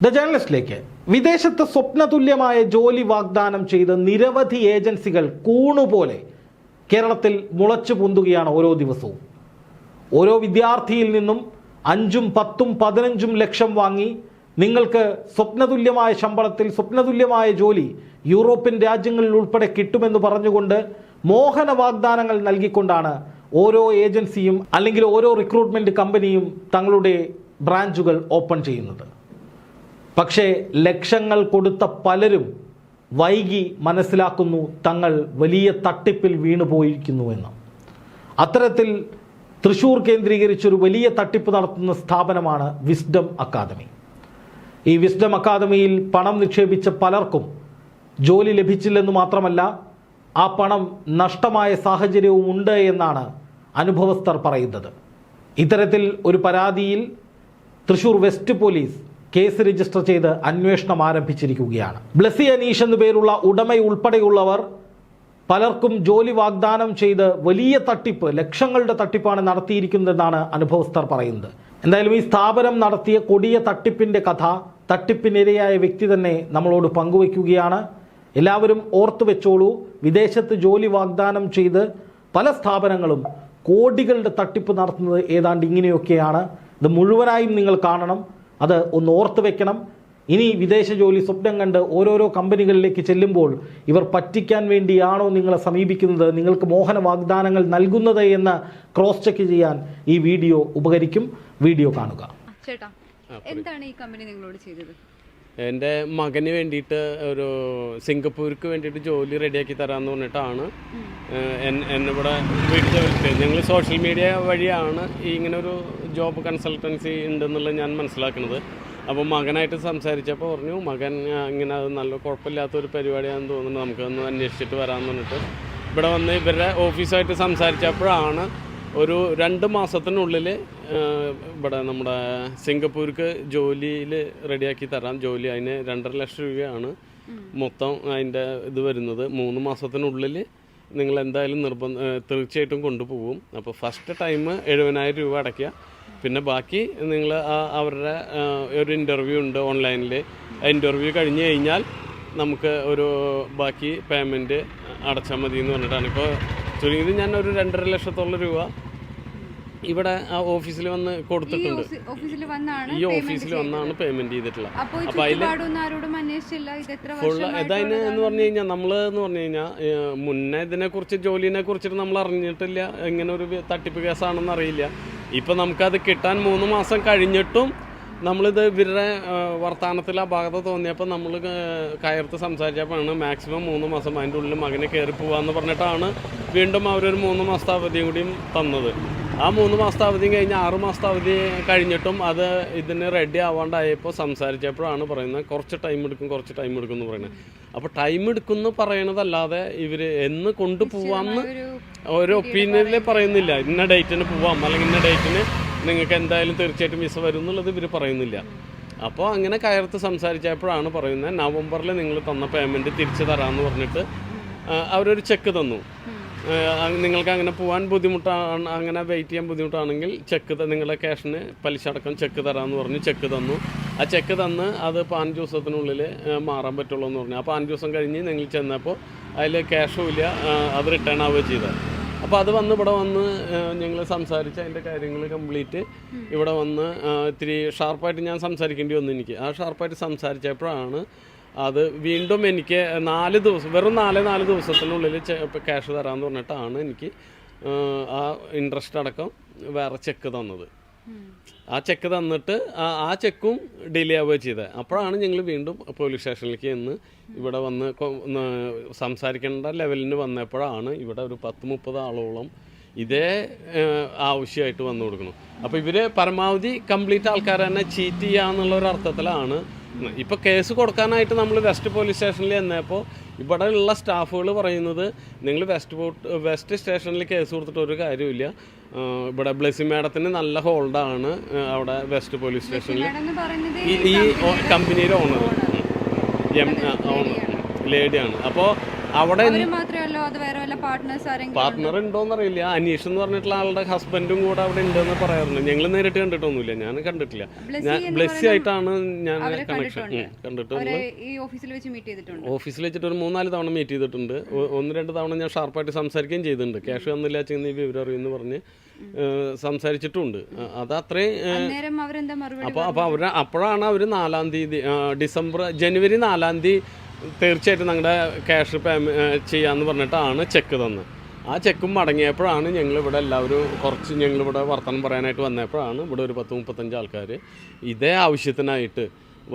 The ജേർണലിസ്റ്റിലേക്ക് വിദേശത്ത് സ്വപ്നതുല്യമായ ജോലി വാഗ്ദാനം ചെയ്ത് നിരവധി ഏജൻസികൾ കൂണുപോലെ കേരളത്തിൽ മുളച്ചു പൊന്തുകയാണ് ഓരോ ദിവസവും. ഓരോ വിദ്യാർത്ഥിയിൽ നിന്നും അഞ്ചും പത്തും പതിനഞ്ചും ലക്ഷം വാങ്ങി നിങ്ങൾക്ക് സ്വപ്നതുല്യമായ ശമ്പളത്തിൽ സ്വപ്നതുല്യമായ ജോലി യൂറോപ്യൻ രാജ്യങ്ങളിൽ ഉൾപ്പെടെ കിട്ടുമെന്ന് പറഞ്ഞുകൊണ്ട് മോഹന വാഗ്ദാനങ്ങൾ നൽകിക്കൊണ്ടാണ് ഓരോ ഏജൻസിയും അല്ലെങ്കിൽ ഓരോ റിക്രൂട്ട്മെന്റ് കമ്പനിയും തങ്ങളുടെ ബ്രാഞ്ചുകൾ ഓപ്പൺ ചെയ്യുന്നത്. പക്ഷേ ലക്ഷങ്ങൾ കൊടുത്ത പലരും വൈകി മനസ്സിലാക്കുന്നു തങ്ങൾ വലിയ തട്ടിപ്പിൽ വീണുപോയിരിക്കുന്നു എന്ന്. അത്തരത്തിൽ തൃശൂർ കേന്ദ്രീകരിച്ചൊരു വലിയ തട്ടിപ്പ് നടത്തുന്ന സ്ഥാപനമാണ് വിസ്ഡം അക്കാദമി. ഈ വിസ്ഡം അക്കാദമിയിൽ പണം നിക്ഷേപിച്ച പലർക്കും ജോലി ലഭിച്ചില്ലെന്ന് മാത്രമല്ല ആ പണം നഷ്ടമായ സാഹചര്യവും ഉണ്ട് എന്നാണ് അനുഭവസ്ഥർ പറയുന്നത്. ഇത്തരത്തിൽ ഒരു പരാതിയിൽ Thrissur west police case register ചെയ്ത് അന്വേഷണം ആരംഭിച്ചിരിക്കുകയാണ്. ബ്ലസി അനീഷ് എന്നു പേരുള്ള ഉടമയുൾപ്പെടെയുള്ളവർ പലർക്കും ജോലി വാഗ്ദാനം ചെയ്ത് വലിയ തട്ടിപ്പ് ലക്ഷങ്ങളുടെ തട്ടിപ്പാണ് നടത്തിയിരിക്കുന്നതെന്നാണ് അനുഭവസ്ഥർ പറയുന്നത്. എന്തായാലും ഈ സ്ഥാപനം നടത്തിയ കൊടിയ തട്ടിപ്പിന്റെ കഥ തട്ടിപ്പിനിരയായ വ്യക്തി തന്നെ നമ്മളോട് പങ്കുവയ്ക്കുകയാണ്. എല്ലാവരും ഓർത്തു വെച്ചോളൂ വിദേശത്ത് ജോലി വാഗ്ദാനം ചെയ്ത് പല സ്ഥാപനങ്ങളും കോടികളുടെ തട്ടിപ്പ് നടത്തുന്നത് ഏതാണ്ട് ഇങ്ങനെയൊക്കെയാണ്. ഇത് മുഴുവനായും നിങ്ങൾ കാണണം. അത് ഒന്ന് ഓർത്ത് വെക്കണം. ഇനി വിദേശ ജോലി സ്വപ്നം കണ്ട് ഓരോരോ കമ്പനികളിലേക്ക് ചെല്ലുമ്പോൾ ഇവർ പറ്റിക്കാൻ വേണ്ടിയാണോ നിങ്ങളെ സമീപിക്കുന്നത്? നിങ്ങൾക്ക് മോഹന വാഗ്ദാനങ്ങൾ നൽകുന്നത് എന്ന് ക്രോസ് ചെക്ക് ചെയ്യാൻ ഈ വീഡിയോ ഉപകരിക്കും. വീഡിയോ കാണുക. ചേട്ടാ എന്താണ് ഈ കമ്പനി നിങ്ങളോട് ചെയ്തത്? എന്റെ മകന് വേണ്ടിയിട്ട് ഒരു സിംഗപ്പൂർക്ക് വേണ്ടിയിട്ട് ജോലി റെഡിയാക്കി തരാമെന്ന് പറഞ്ഞിട്ടാണ് എന്നിവിടെ എൻ- എന്നെ ഇവിടെ വീട്ടിൽ വിളിച്ചത് ഞങ്ങൾ സോഷ്യൽ മീഡിയ വഴിയാണ് ഈ ഇങ്ങനെ ഒരു ജോബ് കൺസൾട്ടൻസി ഉണ്ടെന്നുള്ളത് ഞാൻ മനസ്സിലാക്കുന്നത് അപ്പോൾ മകനായിട്ട് സംസാരിച്ചപ്പോൾ പറഞ്ഞു മകൻ ഇങ്ങനെ അത് നല്ല കുഴപ്പമില്ലാത്തൊരു പരിപാടിയാണെന്ന് തോന്നുന്നു നമുക്കൊന്ന് അന്വേഷിച്ചിട്ട് വരാമെന്ന് പറഞ്ഞിട്ട്. ഇവിടെ വന്ന് ഇവരുടെ ഓഫീസായിട്ട് സംസാരിച്ചപ്പോഴാണ് ഒരു രണ്ട് മാസത്തിനുള്ളിൽ ഇവിടെ നമ്മുടെ സിംഗപ്പൂർക്ക് ജോലിയിൽ റെഡിയാക്കി തരാം. ജോലി അതിന് രണ്ടര ലക്ഷം രൂപയാണ് മൊത്തം അതിന്റെ ഇത് വരുന്നത്. മൂന്ന് മാസത്തിനുള്ളിൽ നിങ്ങൾ എന്തായാലും നിർബന്ധ തീർച്ചയായിട്ടും കൊണ്ടുപോകും. അപ്പോൾ ഫസ്റ്റ് ടൈം എഴുപതിനായിരം രൂപ അടയ്ക്കുക. പിന്നെ ബാക്കി നിങ്ങൾ അവരുടെ ഒരു ഇന്റർവ്യൂ ഉണ്ട് ഓൺലൈനിൽ ഇന്റർവ്യൂ കഴിഞ്ഞ് കഴിഞ്ഞാൽ നമുക്ക് ഒരു ബാക്കി പേയ്മെന്റ് അടച്ചാൽ മതി എന്ന് പറഞ്ഞിട്ടാണ്. ഇപ്പോൾ ചുരുങ്ങിയത് ഞാൻ ഒരു രണ്ടര ലക്ഷത്തോളം രൂപ ഇവിടെ ആ ഓഫീസിൽ വന്ന് കൊടുത്തിട്ടുണ്ട്. ഈ ഓഫീസിൽ വന്നാണ് പേയ്മെന്റ് ചെയ്തിട്ടുള്ളത്. അപ്പൊ ഇതതിന് എന്ന് പറഞ്ഞു കഴിഞ്ഞാൽ നമ്മൾ എന്ന് പറഞ്ഞു കഴിഞ്ഞാൽ മുന്നേ ഇതിനെ കുറിച്ച് ജോലിനെ കുറിച്ചിട്ട് നമ്മൾ അറിഞ്ഞിട്ടില്ല. എങ്ങനെ ഒരു തട്ടിപ്പ് കേസാണെന്ന് അറിയില്ല. ഇപ്പൊ നമുക്കത് കിട്ടാൻ മൂന്ന് മാസം കഴിഞ്ഞിട്ടും നമ്മളിത് ഇവരുടെ ആ, ഭാഗത്ത് തോന്നിയപ്പോൾ നമ്മൾ കയർത്ത് സംസാരിച്ചപ്പോഴാണ് മാക്സിമം മൂന്ന് മാസം അതിന്റെ ഉള്ളിൽ മകനെ കയറി പോവാന്ന് പറഞ്ഞിട്ടാണ് വീണ്ടും അവരൊരു മൂന്ന് മാസത്തെ അവധിയും കൂടിയും തന്നത്. ആ മൂന്ന് മാസത്തെ അവധിയും കഴിഞ്ഞ് ആറ് മാസത്തെ അവധി കഴിഞ്ഞിട്ടും അത് ഇതിന് റെഡി ആവാണ്ടായപ്പോൾ സംസാരിച്ചപ്പോഴാണ് പറയുന്നത് കുറച്ച് ടൈം എടുക്കും കുറച്ച് ടൈം എടുക്കും എന്ന് പറയുന്നത്. അപ്പോൾ ടൈം എടുക്കുമെന്ന് പറയണതല്ലാതെ ഇവർ എന്ന് കൊണ്ടുപോവാന്ന് ഒരു ഒപ്പീനിയനിൽ പറയുന്നില്ല. ഇന്ന ഡേറ്റിന് പോവാം അല്ലെങ്കിൽ ഇന്ന ഡേറ്റിന് നിങ്ങൾക്ക് എന്തായാലും തീർച്ചയായിട്ടും വിസ വരും എന്നുള്ളത് ഇവർ പറയുന്നില്ല. അപ്പോൾ അങ്ങനെ കയർത്ത് സംസാരിച്ചപ്പോഴാണ് പറയുന്നത് നവംബറിൽ നിങ്ങൾ തന്ന പേയ്മെന്റ് തിരിച്ചു തരാമെന്ന് പറഞ്ഞിട്ട് അവരൊരു ചെക്ക് തന്നു. നിങ്ങൾക്ക് അങ്ങനെ പോകാൻ ബുദ്ധിമുട്ടാണ് അങ്ങനെ വെയിറ്റ് ചെയ്യാൻ ബുദ്ധിമുട്ടാണെങ്കിൽ ചെക്ക് നിങ്ങളുടെ ക്യാഷിന് പലിശ അടക്കം ചെക്ക് തരാമെന്ന് പറഞ്ഞ് ചെക്ക് തന്നു. ആ ചെക്ക് തന്ന് അത് പാഞ്ച് ദിവസത്തിനുള്ളിൽ മാറാൻ പറ്റുള്ളൂ എന്ന് പറഞ്ഞു. ആ പതിനഞ്ച് ദിവസം കഴിഞ്ഞ് നിങ്ങൾ ചെന്നപ്പോൾ അതിൽ ക്യാഷും ഇല്ല അത് റിട്ടേൺ ആവുകയോ ചെയ്തത് അപ്പോൾ അത് വന്ന് ഇവിടെ വന്ന് ഞങ്ങൾ സംസാരിച്ച് അതിന്റെ കാര്യങ്ങൾ കംപ്ലീറ്റ് ഇവിടെ വന്ന് ഇത്തിരി ഷാർപ്പായിട്ട് ഞാൻ സംസാരിക്കേണ്ടി വന്നു എനിക്ക്. ആ ഷാർപ്പായിട്ട് സംസാരിച്ചപ്പോഴാണ് അത് വീണ്ടും എനിക്ക് നാല് ദിവസം വെറും നാല് നാല് ദിവസത്തിനുള്ളിൽ ക്യാഷ് തരാമെന്ന് പറഞ്ഞിട്ടാണ് എനിക്ക് ആ ഇൻട്രസ്റ്റ് അടക്കം വേറെ ചെക്ക് തന്നത്. ആ ചെക്ക് തന്നിട്ട് ആ- ചെക്കും ഡിലേ ആവുകയാണ് ചെയ്തത്. അപ്പോഴാണ് ഞങ്ങൾ വീണ്ടും പോലീസ് സ്റ്റേഷനിലേക്ക് ചെന്ന് ഇവിടെ വന്ന് സംസാരിക്കേണ്ട ലെവലിന് വന്നപ്പോഴാണ് ഇവിടെ ഒരു പത്ത് മുപ്പത് ആളോളം ഇതേ ആവശ്യമായിട്ട് വന്നു കൊടുക്കണം അപ്പോൾ ഇവർ പരമാവധി കംപ്ലീറ്റ് ആൾക്കാർ തന്നെ ചീറ്റ് ചെയ്യുക ഒരു അർത്ഥത്തിലാണ് ഇപ്പോൾ കേസ് കൊടുക്കാനായിട്ട് നമ്മൾ വെസ്റ്റ് പോലീസ് സ്റ്റേഷനിൽ ചെന്നപ്പോൾ ഇവിടെ ഉള്ള സ്റ്റാഫുകൾ പറയുന്നത് നിങ്ങൾ വെസ്റ്റ് പോർട്ട് വെസ്റ്റ് സ്റ്റേഷനിൽ കേസ് കൊടുത്തിട്ട് ഒരു കാര്യമില്ല ഇവിടെ ബ്ലെസി മാഡത്തിന് നല്ല ഹോൾഡാണ് അവിടെ വെസ്റ്റ് പോലീസ് സ്റ്റേഷനിൽ. ഈ കമ്പനിയുടെ ഓണർ. M owner. ലേഡിയാണ്. അപ്പോൾ അവിടെ പാർട്ട്ണർ ഉണ്ടോന്ന് അറിയില്ല അനീഷ് എന്ന് പറഞ്ഞിട്ടുള്ള ആളുടെ ഹസ്ബൻഡും കൂടെ അവിടെ ഉണ്ടെന്ന് പറയാറുണ്ട്. ഞങ്ങൾ നേരിട്ട് കണ്ടിട്ടൊന്നുമില്ല. ഞാൻ കണ്ടിട്ടില്ല. ഞാൻ ബ്ലെസ്സി ആയിട്ടാണ് ഞാൻ കണക്ഷൻ കണ്ടിട്ടുണ്ട്. ഓഫീസിൽ വെച്ചിട്ട് ഒരു മൂന്നാൽ തവണ മീറ്റ് ചെയ്തിട്ടുണ്ട്. ഒന്ന് രണ്ട് തവണ ഞാൻ ഷാർപ്പായിട്ട് സംസാരിക്കുകയും ചെയ്തിട്ടുണ്ട്. ക്യാഷ് വന്നില്ല ചെയ്യുന്ന ഈ വിവരം അറിയുമെന്ന് പറഞ്ഞ് സംസാരിച്ചിട്ടുണ്ട്. അത് അത്രയും അപ്പോൾ അപ്പോൾ അവർ അപ്പോഴാണ് അവർ നാലാം തീയതി ഡിസംബർ ജനുവരി നാലാം തീയതി തീർച്ചയായിട്ടും ഞങ്ങളുടെ ക്യാഷ് പേ ചെയ്യാമെന്ന് പറഞ്ഞിട്ടാണ് ചെക്ക് തന്നത്. ആ ചെക്കും മടങ്ങിയപ്പോഴാണ് ഞങ്ങൾ ഇവിടെ എല്ലാവരും കുറച്ച് ഞങ്ങളിവിടെ വർത്തമാനം പറയാനായിട്ട് വന്നപ്പോഴാണ് ഇവിടെ ഒരു പത്ത് മുപ്പത്തഞ്ച് ആൾക്കാർ ഇതേ ആവശ്യത്തിനായിട്ട്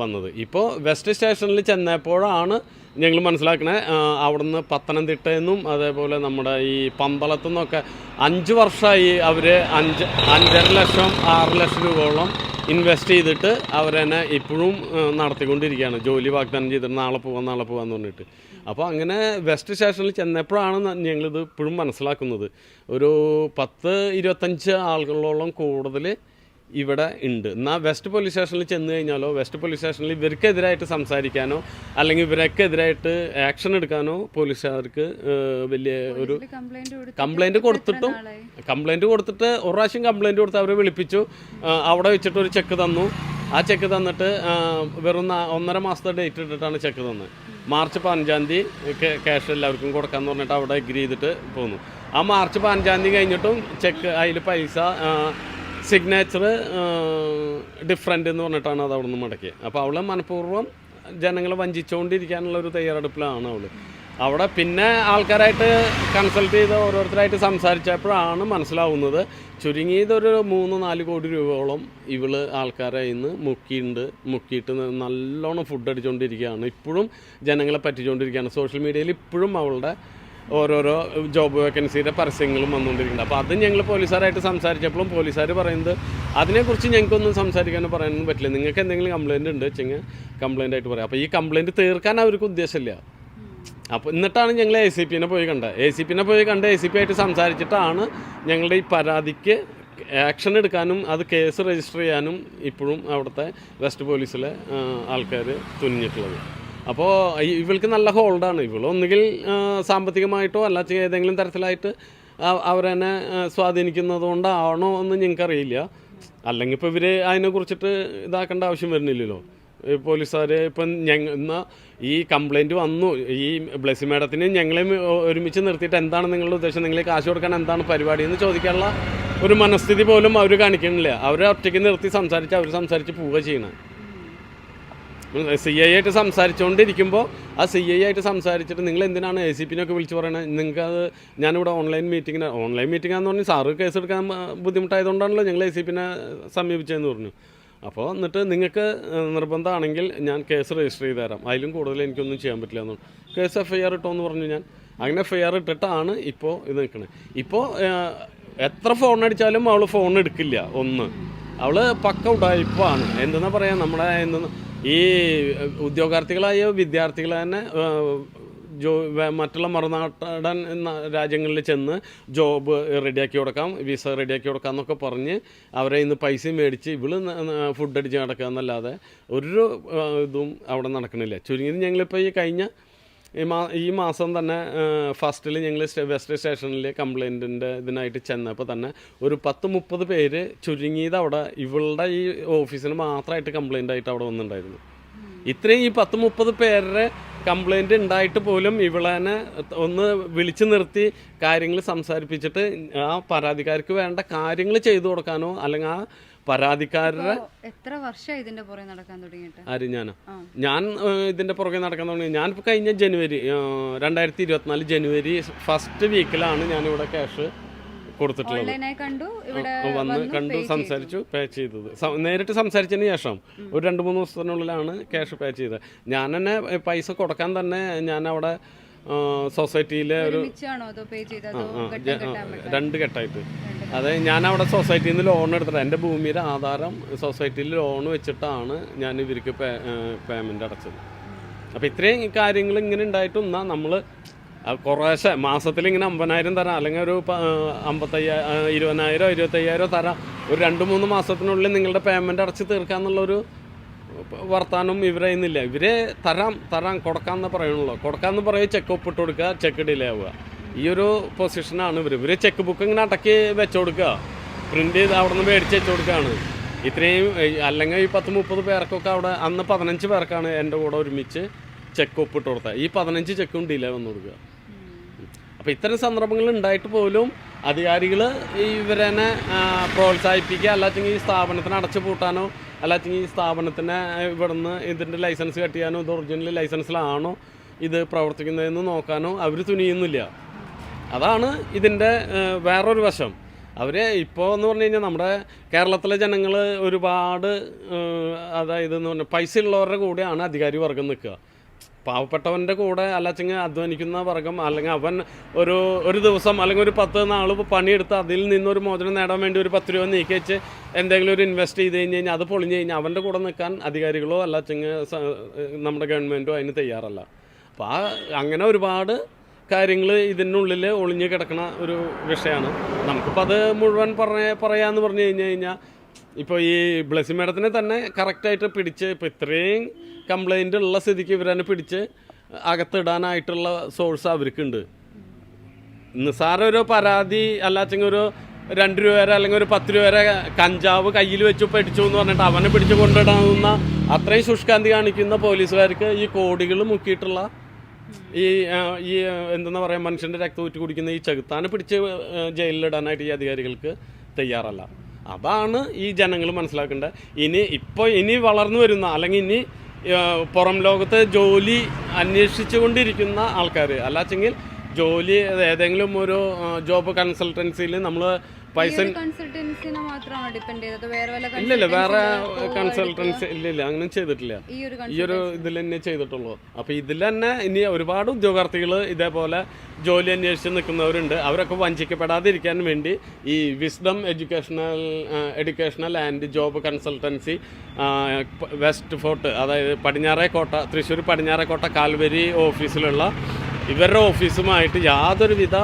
വന്നത്. ഇപ്പോൾ വെസ്റ്റ് സ്റ്റേഷനിൽ ചെന്നപ്പോഴാണ് ഞങ്ങൾ മനസ്സിലാക്കണേ അവിടുന്ന് പത്തനംതിട്ടയിൽ നിന്നും അതേപോലെ നമ്മുടെ ഈ പന്തളത്തു നിന്നൊക്കെ അഞ്ച് വർഷമായി അവർ അഞ്ച് അഞ്ചര ലക്ഷം ആറ് ലക്ഷം രൂപയോളം ഇൻവെസ്റ്റ് ചെയ്തിട്ട് അവരെന്നെ ഇപ്പോഴും നടത്തിക്കൊണ്ടിരിക്കുകയാണ്. ജോലി വാഗ്ദാനം ചെയ്തിട്ട് നാളെ പോകാം നാളെ പോകാമെന്ന് പറഞ്ഞിട്ട്. അപ്പോൾ അങ്ങനെ വെസ്റ്റ് സ്റ്റേഷനിൽ ചെന്നപ്പോഴാണ് ഞങ്ങളിത് ഇപ്പോഴും മനസ്സിലാക്കുന്നത്. ഒരു പത്ത് ഇരുപത്തഞ്ച് ആളുകളോളം കൂടുതൽ ഇവിടെ ഉണ്ട്. എന്നാൽ വെസ്റ്റ് പോലീസ് സ്റ്റേഷനിൽ ചെന്ന് കഴിഞ്ഞാലോ വെസ്റ്റ് പോലീസ് സ്റ്റേഷനിൽ ഇവർക്കെതിരായിട്ട് സംസാരിക്കാനോ അല്ലെങ്കിൽ ഇവർക്കെതിരായിട്ട് ആക്ഷൻ എടുക്കാനോ പോലീസുകാർക്ക് വലിയ ഒരു കംപ്ലൈന്റ് കൊടുത്തു കംപ്ലൈന്റ് കൊടുത്തിട്ടും കംപ്ലൈന്റ് കൊടുത്തിട്ട് ഒരു പ്രാവശ്യം കംപ്ലൈന്റ് കൊടുത്ത് അവരെ വിളിപ്പിച്ചു. അവിടെ വെച്ചിട്ട് ഒരു ചെക്ക് തന്നു. ആ ചെക്ക് തന്നിട്ട് വെറും ഒന്നര മാസത്തെ ഡേറ്റ് ഇട്ടിട്ടാണ് ചെക്ക് തന്നത്. മാർച്ച് പതിനഞ്ചാം തീയതി ക്യാഷ് എല്ലാവർക്കും കൊടുക്കാന്ന് പറഞ്ഞിട്ട് അവിടെ എഗ്രി ചെയ്തിട്ട് പോന്നു. ആ മാർച്ച് പതിനഞ്ചാം തീയതി കഴിഞ്ഞിട്ടും ചെക്ക് അതിൽ പൈസ സിഗ്നേച്ചർ ഡിഫറെന്റ് എന്ന് പറഞ്ഞിട്ടാണ് അത് അവിടെ നിന്ന് മടക്കിയത് അപ്പോൾ അവൾ മനഃപൂർവം ജനങ്ങളെ വഞ്ചിച്ചുകൊണ്ടിരിക്കാനുള്ള ഒരു തയ്യാറെടുപ്പിലാണ് അവൾ അവിടെ പിന്നെ ആൾക്കാരായിട്ട് കൺസൾട്ട് ചെയ്ത് ഓരോരുത്തരായിട്ട് സംസാരിച്ചപ്പോഴാണ് മനസ്സിലാവുന്നത് ചുരുങ്ങിയതൊരു മൂന്ന് നാല് കോടി രൂപയോളം ഇവൾ ആൾക്കാരെ ഇന്ന് മുക്കിയിട്ടുണ്ട് മുക്കിയിട്ട് നല്ലോണം ഫുഡ് അടിച്ചുകൊണ്ടിരിക്കുകയാണ് ഇപ്പോഴും ജനങ്ങളെ പറ്റിച്ചുകൊണ്ടിരിക്കുകയാണ് സോഷ്യൽ മീഡിയയിൽ ഇപ്പോഴും അവളുടെ ഓരോരോ ജോബ് വേക്കൻസിയുടെ പരസ്യങ്ങളും വന്നുകൊണ്ടിരിക്കുന്നത് അപ്പോൾ അത് ഞങ്ങൾ പോലീസുകാരായിട്ട് സംസാരിച്ചപ്പോഴും പോലീസുകാർ പറയുന്നത് അതിനെക്കുറിച്ച് ഞങ്ങൾക്കൊന്നും സംസാരിക്കാനോ പറയാനൊന്നും പറ്റില്ല. നിങ്ങൾക്ക് എന്തെങ്കിലും കംപ്ലയിന്റ് ഉണ്ട് വെച്ചെങ്കിൽ കംപ്ലയിന്റ് ആയിട്ട് പറയാം. അപ്പോൾ ഈ കംപ്ലയിന്റ് തീർക്കാൻ അവർക്ക് ഉദ്ദേശമില്ല. അപ്പോൾ എന്നിട്ടാണ് ഞങ്ങൾ എ സി പിനെ പോയി കണ്ടത്. എ സി പിനെ പോയി കണ്ട് എ സി പി ആയിട്ട് സംസാരിച്ചിട്ടാണ് ഞങ്ങളുടെ ഈ പരാതിക്ക് ആക്ഷൻ എടുക്കാനും അത് കേസ് രജിസ്റ്റർ ചെയ്യാനും ഇപ്പോഴും അവിടുത്തെ വെസ്റ്റ് പോലീസിലെ ആൾക്കാർ തുനിഞ്ഞിട്ടുള്ളത്. അപ്പോൾ ഇവൾക്ക് നല്ല ഹോൾഡാണ് ഇവൾ ഒന്നുകിൽ സാമ്പത്തികമായിട്ടോ അല്ല ഏതെങ്കിലും തരത്തിലായിട്ട് അവരെന്നെ സ്വാധീനിക്കുന്നത് കൊണ്ടാണോ എന്ന് ഞങ്ങൾക്കറിയില്ല. അല്ലെങ്കിൽ ഇപ്പോൾ ഇവർ അതിനെക്കുറിച്ചിട്ട് ഇതാക്കേണ്ട ആവശ്യം വരുന്നില്ലല്ലോ. പോലീസുകാർ ഇപ്പം ഞങ്ങൾ ഈ കംപ്ലൈന്റ് വന്നു. ഈ ബ്ലസ്സി മേഡത്തിന് ഞങ്ങളെ ഒരുമിച്ച് നിർത്തിയിട്ട് എന്താണ് നിങ്ങളുടെ ഉദ്ദേശം? നിങ്ങൾ കാശ് കൊടുക്കാൻ എന്താണ് പരിപാടി എന്ന് ചോദിക്കാനുള്ള ഒരു മനസ്ഥിതി പോലും അവർ കാണിക്കണില്ല അവരെ ഒറ്റയ്ക്ക് നിർത്തി സംസാരിച്ച് അവർ സംസാരിച്ച് പോവുക ചെയ്യണം. സി ഐ ആയിട്ട് സംസാരിച്ചുകൊണ്ടിരിക്കുമ്പോൾ ആ സി ഐ ആയിട്ട് സംസാരിച്ചിട്ട് നിങ്ങൾ എന്തിനാണ് എ സി പിന്നൊക്കെ വിളിച്ച് പറയണത് നിങ്ങൾക്ക് അത് ഞാനിവിടെ ഓൺലൈൻ മീറ്റിങ്ങിന് ഓൺലൈൻ മീറ്റിംഗ് ആണെന്ന് പറഞ്ഞാൽ സാറ് കേസ് എടുക്കാൻ ആ, ബുദ്ധിമുട്ടായതുകൊണ്ടാണല്ലോ ഞങ്ങൾ എ സി പിന്നെ സമീപിച്ചതെന്ന് പറഞ്ഞു. അപ്പോൾ എന്നിട്ട് നിങ്ങൾക്ക് നിർബന്ധമാണെങ്കിൽ ഞാൻ കേസ് രജിസ്റ്റർ ചെയ്ത് തരാം അതിലും കൂടുതൽ എനിക്കൊന്നും ചെയ്യാൻ പറ്റില്ല എന്നു കേസ് എഫ് ഐ ആർ ഇട്ടോ എന്ന് പറഞ്ഞു ഞാൻ. അങ്ങനെ എഫ് ഐ ആർ ഇട്ടിട്ടാണ് ഇപ്പോൾ ഇത് നിൽക്കുന്നത് ഇപ്പോൾ എത്ര ഫോൺ അടിച്ചാലും അവൾ ഫോൺ എടുക്കില്ല. ഒന്ന്. അവൾ പക്ക ഉടായ്പാണ് എന്തെന്നാ പറയാ? നമ്മുടെ എന്തെന്ന് ഈ ഉദ്യോഗാർത്ഥികളായ വിദ്യാർത്ഥികൾ തന്നെ ജോ മറ്റുള്ള മറുനാടൻ രാജ്യങ്ങളിൽ ചെന്ന് ജോബ് റെഡിയാക്കി കൊടുക്കാം വിസ റെഡിയാക്കി കൊടുക്കാം എന്നൊക്കെ പറഞ്ഞ് അവരെ ഇന്ന് പൈസയും മേടിച്ച് ഇവൾ ഫുഡ് അടിച്ച് നടക്കുക എന്നല്ലാതെ ഒരു ഇതും അവിടെ നടക്കണില്ല. ചുരുങ്ങിയത് ഞങ്ങളിപ്പോൾ ഈ കഴിഞ്ഞ ഈ മാസം തന്നെ ഫസ്റ്റിൽ ഞങ്ങൾ വെസ്റ്റ് സ്റ്റേഷനിൽ കംപ്ലൈന്റിന്റെ ഇതിനായിട്ട് ചെന്നപ്പോൾ തന്നെ ഒരു പത്ത് മുപ്പത് പേര് ചുരുങ്ങിയത് അവിടെ. ഇവളുടെ ഈ ഓഫീസിന് മാത്രമായിട്ട് കംപ്ലൈന്റ് ആയിട്ട് അവിടെ വന്നിട്ടുണ്ടായിരുന്നു. ഇത്രയും ഈ പത്ത് മുപ്പത് പേരുടെ കംപ്ലൈന്റ് ഉണ്ടായിട്ട് പോലും ഇവളെന്നെ ഒന്ന് വിളിച്ചു നിർത്തി കാര്യങ്ങൾ സംസാരിപ്പിച്ചിട്ട് ആ പരാതിക്കാർക്ക് വേണ്ട കാര്യങ്ങൾ ചെയ്തു കൊടുക്കാനോ അല്ലെങ്കിൽ ആ പരാതിക്കാരുടെ എത്ര വർഷം ഇതിന്റെ പുറകെ നടക്കാൻ തുടങ്ങിയിട്ട്? ആര്? ഞാനോ? ഞാൻ ഇതിന്റെ പുറകെ നടക്കാൻ തുടങ്ങി. ഞാൻ ഇപ്പൊ കഴിഞ്ഞ ജനുവരി രണ്ടായിരത്തി ഇരുപത്തിനാല് ജനുവരി ഫസ്റ്റ് വീക്കിലാണ് ഞാൻ ഇവിടെ ക്യാഷ് കൊടുത്തിട്ടുള്ളത്. വന്ന് കണ്ടു സംസാരിച്ചു പേ ചെയ്തത്. നേരിട്ട് സംസാരിച്ചതിന് ശേഷം ഒരു രണ്ട് മൂന്ന് ദിവസത്തിനുള്ളിലാണ് ക്യാഷ് പേ ചെയ്തത്. ഞാൻ തന്നെ പൈസ കൊടുക്കാൻ തന്നെ ഞാൻ അവിടെ സൊസൈറ്റിയിലെ ഒരു? രണ്ട് ഘട്ടമായിട്ട്. അതെ ഞാൻ അവിടെ സൊസൈറ്റിയിൽ നിന്ന് ലോൺ എടുത്തിട്ട് എന്റെ ഭൂമിയുടെ ആധാരം സൊസൈറ്റിയിൽ ലോൺ വെച്ചിട്ടാണ് ഞാൻ ഇവർക്ക് പേയ്മെന്റ് അടച്ചത്. അപ്പോൾ ഇത്രയും കാര്യങ്ങൾ ഇങ്ങനെ ഉണ്ടായിട്ടൊന്നാ നമ്മൾ കുറേശ്ശെ മാസത്തിൽ ഇങ്ങനെ അമ്പതിനായിരം തരാം. അല്ലെങ്കിൽ ഒരു അമ്പത്തയ്യായിരം അമ്പത്തയ്യാ ഇരുപതിനായിരം ഇരുപത്തയ്യായിരം തരാം. ഒരു രണ്ട് മൂന്ന് മാസത്തിനുള്ളിൽ നിങ്ങളുടെ പേയ്മെന്റ് അടച്ച് തീർക്കാന്നുള്ളൊരു വർത്താനം ഇവരെ ഇന്നില്ല ഇവരെ തരാം തരാം കൊടുക്കാമെന്ന് പറയണല്ലോ കൊടുക്കാമെന്ന് പറയുക ചെക്ക് ഒപ്പിട്ട് കൊടുക്കുക ചെക്ക് ഡിലേ ആവുക. ഈ ഒരു പൊസിഷനാണ് ഇവർ ഇവർ ചെക്ക് ബുക്ക് ഇങ്ങനെ അടക്കി വെച്ചു കൊടുക്കുക. പ്രിന്റ് ചെയ്ത് അവിടെ നിന്ന് മേടിച്ച് വെച്ചു കൊടുക്കുകയാണ്. ഇത്രയും അല്ലെങ്കിൽ ഈ പത്ത് മുപ്പത് പേർക്കൊക്കെ അവിടെ അന്ന് പതിനഞ്ച് പേർക്കാണ് എന്റെ കൂടെ ഒരുമിച്ച് ചെക്ക് ഒപ്പിട്ട് കൊടുത്തത്. ഈ പതിനഞ്ച് ചെക്കും ഡിലേ വന്നു കൊടുക്കുക. അപ്പോൾ ഇത്തരം സന്ദർഭങ്ങൾ ഉണ്ടായിട്ട് പോലും അധികാരികൾ ഇവരെന്നെ പ്രോത്സാഹിപ്പിക്കുക അല്ലാച്ചെങ്കിൽ ഈ സ്ഥാപനത്തിന് അടച്ചു പൂട്ടാനോ അല്ലാച്ചെങ്കിൽ ഈ സ്ഥാപനത്തിന് ഇവിടുന്ന് ഇതിന്റെ ലൈസൻസ് കട്ട് ചെയ്യാനോ ഇത് ഒറിജിനൽ ലൈസൻസിലാണോ ഇത് പ്രവർത്തിക്കുന്നതെന്ന് നോക്കാനോ അവർ തുനിയുന്നില്ല. അതാണ് ഇതിന്റെ വേറൊരു വശം. അവർ ഇപ്പോൾ എന്ന് പറഞ്ഞു കഴിഞ്ഞാൽ നമ്മുടെ കേരളത്തിലെ ജനങ്ങൾ ഒരുപാട് അതായത് എന്ന് പറഞ്ഞാൽ പൈസ ഉള്ളവരുടെ കൂടെയാണ് അധികാരി വർഗം നിൽക്കുക. പാവപ്പെട്ടവന്റെ കൂടെ അല്ലാച്ചെങ്കിൽ അധ്വാനിക്കുന്ന വർഗം അല്ലെങ്കിൽ അവൻ ഒരു ഒരു ദിവസം അല്ലെങ്കിൽ ഒരു പത്ത് നാൾ പണിയെടുത്ത് അതിൽ നിന്നൊരു മോചനം നേടാൻ വേണ്ടി ഒരു പത്ത് രൂപ നീക്കി വെച്ച് എന്തെങ്കിലും ഒരു ഇൻവെസ്റ്റ് ചെയ്ത് കഴിഞ്ഞ് കഴിഞ്ഞാൽ അത് പൊളിഞ്ഞ് കഴിഞ്ഞാൽ അവന്റെ കൂടെ നിൽക്കാൻ അധികാരികളോ അല്ലാച്ചെങ്കിൽ നമ്മുടെ ഗവൺമെന്റോ അതിന് തയ്യാറല്ല. അപ്പോൾ ആ അങ്ങനെ ഒരുപാട് കാര്യങ്ങൾ ഇതിനുള്ളിൽ ഒളിഞ്ഞു കിടക്കുന്ന ഒരു വിഷയമാണ്. നമുക്കിപ്പോൾ അത് മുഴുവൻ പറഞ്ഞ പറയാമെന്ന് പറഞ്ഞു കഴിഞ്ഞ് കഴിഞ്ഞാൽ ഇപ്പോൾ ഈ ബ്ലസ്സി മേഡത്തിനെ തന്നെ കറക്റ്റായിട്ട് പിടിച്ച് ഇപ്പോൾ ഇത്രയും കംപ്ലൈന്റ് ഉള്ള സ്ഥിതിക്ക് ഇവരെന്നെ പിടിച്ച് അകത്തിടാനായിട്ടുള്ള സോഴ്സ് അവർക്കുണ്ട്. നിസ്സാര ഒരു പരാതി അല്ലാച്ചെങ്കിൽ ഒരു രണ്ട് രൂപ വരെ അല്ലെങ്കിൽ ഒരു പത്ത് രൂപ വരെ കഞ്ചാവ് കയ്യിൽ വെച്ച് പിടിച്ചു എന്ന് പറഞ്ഞിട്ട് അവനെ പിടിച്ചു കൊണ്ടിടാവുന്ന അത്രയും ശുഷ്കാന്തി കാണിക്കുന്ന പോലീസുകാർക്ക് ഈ കോടികൾ മുക്കിയിട്ടുള്ള ഈ ഈ എന്താ പറയുക മനുഷ്യന്റെ രക്തം ഊറ്റി കുടിക്കുന്ന ഈ ചെകുത്താനെ പിടിച്ച് ജയിലിലിടാനായിട്ട് ഈ അധികാരികൾക്ക് തയ്യാറല്ല. അതാണ് ഈ ജനങ്ങൾ മനസ്സിലാക്കേണ്ടത്. ഇനി ഇപ്പോൾ ഇനി വളർന്നു വരുന്ന അല്ലെങ്കിൽ ഇനി പുറം ലോകത്ത് ജോലി അന്വേഷിച്ചു കൊണ്ടിരിക്കുന്ന ആൾക്കാർ അല്ലാച്ചെങ്കിൽ ജോലി ഏതെങ്കിലും ഒരു ജോബ് കൺസൾട്ടൻസിയിൽ നമ്മൾ പൈസ ഇല്ലില്ല വേറെ കൺസൾട്ടൻസി ഇല്ലില്ല അങ്ങനെ ചെയ്തിട്ടില്ല. ഈ ഒരു ഇതിൽ തന്നെ ചെയ്തിട്ടുള്ളൂ. അപ്പൊ ഇതിൽ തന്നെ ഇനി ഒരുപാട് ഉദ്യോഗാർത്ഥികൾ ഇതേപോലെ ജോലി അന്വേഷിച്ച് നിൽക്കുന്നവരുണ്ട്. അവരൊക്കെ വഞ്ചിക്കപ്പെടാതിരിക്കാൻ വേണ്ടി ഈ wisdom educational educational and job consultancy west fort അതായത് പടിഞ്ഞാറേക്കോട്ട തൃശ്ശൂർ പടിഞ്ഞാറേക്കോട്ട കാൽവരി ഓഫീസിലുള്ള ഇവരുടെ ഓഫീസുമായിട്ട് യാതൊരുവിധ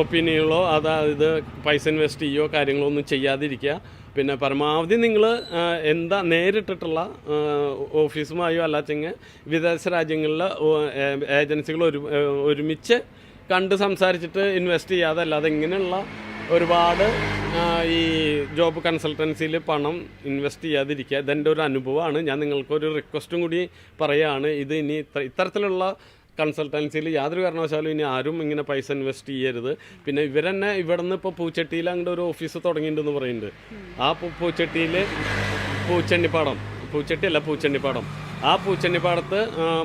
ഒപ്പീനിയനുകളോ അതായത് പൈസ ഇൻവെസ്റ്റ് ചെയ്യോ കാര്യങ്ങളോ ഒന്നും ചെയ്യാതിരിക്കുക. പിന്നെ പരമാവധി നിങ്ങൾ എന്താ നേരിട്ടിട്ടുള്ള ഓഫീസുമായോ അല്ലാച്ചെങ്കിൽ വിദേശ രാജ്യങ്ങളിലെ ഏജൻസികൾ ഒരു ഒരുമിച്ച് കണ്ട് സംസാരിച്ചിട്ട് ഇൻവെസ്റ്റ് ചെയ്യാതെ അല്ലാതെ ഇങ്ങനെയുള്ള ഒരുപാട് ഈ ജോബ് കൺസൾട്ടൻസിയിൽ പണം ഇൻവെസ്റ്റ് ചെയ്യാതിരിക്കുക. ഇതെന്റെ ഒരു അനുഭവമാണ്. ഞാൻ നിങ്ങൾക്കൊരു റിക്വസ്റ്റും കൂടി പറയുകയാണ്. ഇത് ഇനി ഇത്തരത്തിലുള്ള കൺസൾട്ടൻസിയിൽ യാതൊരു കാരണവശാലും ഇനി ആരും ഇങ്ങനെ പൈസ ഇൻവെസ്റ്റ് ചെയ്യരുത്. പിന്നെ ഇവരെന്നെ ഇവിടെ നിന്ന് ഇപ്പോൾ പൂച്ചട്ടിയിൽ അങ്ങോട്ട് ഒരു ഓഫീസ് തുടങ്ങിയിട്ടുണ്ടെന്ന് പറയുന്നുണ്ട്. ആ പൂച്ചട്ടിയിൽ പൂച്ചെണ്ണിപ്പാടം. പൂച്ചട്ടി അല്ല പൂച്ചെണ്ണിപ്പാടം. ആ പൂച്ചെണ്ണിപ്പാടത്ത്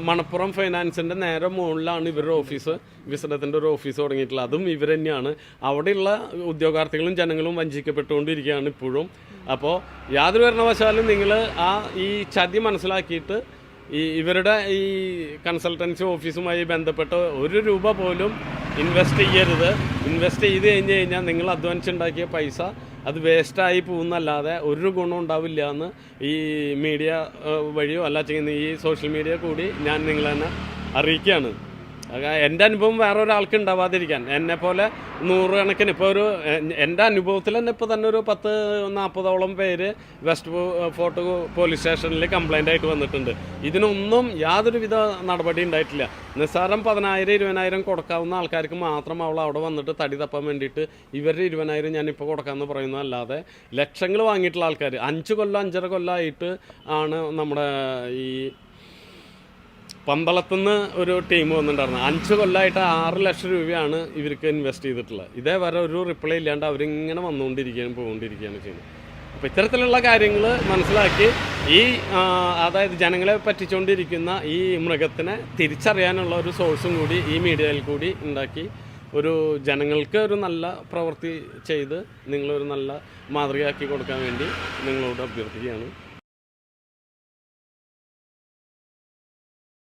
മണപ്പുറം ഫൈനാൻസിന്റെ നേരെ മുകളിലാണ് ഇവരുടെ ഓഫീസ് വിസനത്തിന്റെ ഒരു ഓഫീസ് തുടങ്ങിയിട്ടുള്ളത്. അതും ഇവർ തന്നെയാണ് അവിടെയുള്ള ഉദ്യോഗാർത്ഥികളും ജനങ്ങളും വഞ്ചിക്കപ്പെട്ടുകൊണ്ടിരിക്കുകയാണ് ഇപ്പോഴും. അപ്പോൾ യാതൊരു കാരണവശാലും നിങ്ങൾ ആ ഈ ചതി മനസ്സിലാക്കിയിട്ട് ഈ ഇവരുടെ ഈ കൺസൾട്ടൻസി ഓഫീസുമായി ബന്ധപ്പെട്ട് ഒരു രൂപ പോലും ഇൻവെസ്റ്റ് ചെയ്യരുത്. ഇൻവെസ്റ്റ് ചെയ്ത് കഴിഞ്ഞ് കഴിഞ്ഞാൽ നിങ്ങൾ അധ്വാനിച്ചുണ്ടാക്കിയ പൈസ അത് വേസ്റ്റായി പോകുന്നല്ലാതെ ഒരു ഗുണം ഉണ്ടാവില്ല എന്ന് ഈ മീഡിയ വഴിയോ അല്ല ഈ സോഷ്യൽ മീഡിയ കൂടി ഞാൻ നിങ്ങളെന്നെ അറിയിക്കുകയാണ്. എന്റെ അനുഭവം വേറെ ഒരാൾക്ക് ഉണ്ടാവാതിരിക്കാൻ. എന്നെ പോലെ നൂറുകണക്കിന് ഇപ്പോൾ ഒരു എന്റെ അനുഭവത്തിൽ തന്നെ ഇപ്പോൾ തന്നെ ഒരു പത്ത് നാൽപ്പതോളം പേര് വെസ്റ്റ് ഫോർട്ട് പോലീസ് സ്റ്റേഷനിൽ കംപ്ലൈന്റ് ആയിട്ട് വന്നിട്ടുണ്ട്. ഇതിനൊന്നും യാതൊരുവിധ നടപടി ഉണ്ടായിട്ടില്ല. നിസ്സാരം പതിനായിരം ഇരുപതിനായിരം കൊടുക്കാവുന്ന ആൾക്കാർക്ക് മാത്രം അവൾ അവിടെ വന്നിട്ട് തടി തപ്പാൻ വേണ്ടിയിട്ട് ഇവരുടെ ഇരുപതിനായിരം ഞാനിപ്പോൾ കൊടുക്കാമെന്ന് പറയുന്നതല്ലാതെ ലക്ഷങ്ങൾ വാങ്ങിയിട്ടുള്ള ആൾക്കാർ അഞ്ച് കൊല്ലം അഞ്ചര കൊല്ലമായിട്ട് ആണ് നമ്മുടെ ഈ പന്തളത്തുനിന്ന് ഒരു ടീം വന്നിട്ടുണ്ടായിരുന്നു. അഞ്ച് കൊല്ലമായിട്ട് ആറ് ലക്ഷം രൂപയാണ് ഇവർക്ക് ഇൻവെസ്റ്റ് ചെയ്തിട്ടുള്ളത്. ഇതേ വരെ ഒരു റിപ്ലൈ ഇല്ലാണ്ട് അവരിങ്ങനെ വന്നുകൊണ്ടിരിക്കുകയാണ് പോകൊണ്ടിരിക്കുകയാണ് ചെയ്യുന്നത്. അപ്പോൾ ഇത്തരത്തിലുള്ള കാര്യങ്ങൾ മനസ്സിലാക്കി ഈ അതായത് ജനങ്ങളെ പറ്റിച്ചുകൊണ്ടിരിക്കുന്ന ഈ മൃഗത്തിനെ തിരിച്ചറിയാനുള്ള ഒരു സോഴ്സും കൂടി ഈ മീഡിയയിൽ കൂടി ഉണ്ടാക്കി ഒരു ജനങ്ങൾക്ക് ഒരു നല്ല പ്രവൃത്തി ചെയ്ത് നിങ്ങളൊരു നല്ല മാതൃകയാക്കി കൊടുക്കാൻ വേണ്ടി നിങ്ങളോട് അഭ്യർത്ഥിക്കുകയാണ്.